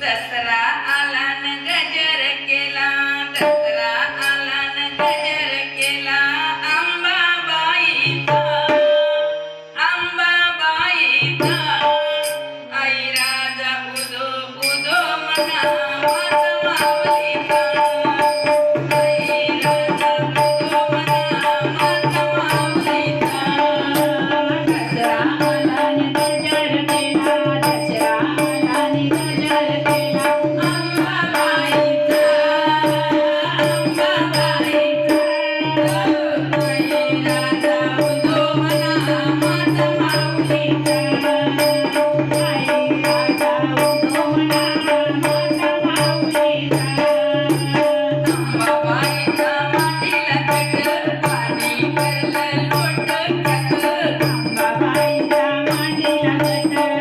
दसरा आला न गजर केला दसरा आला न गजर केला अंबाबाईचा अंबाबाईचा. आई राजा उदो उदो म्हणा Thank you.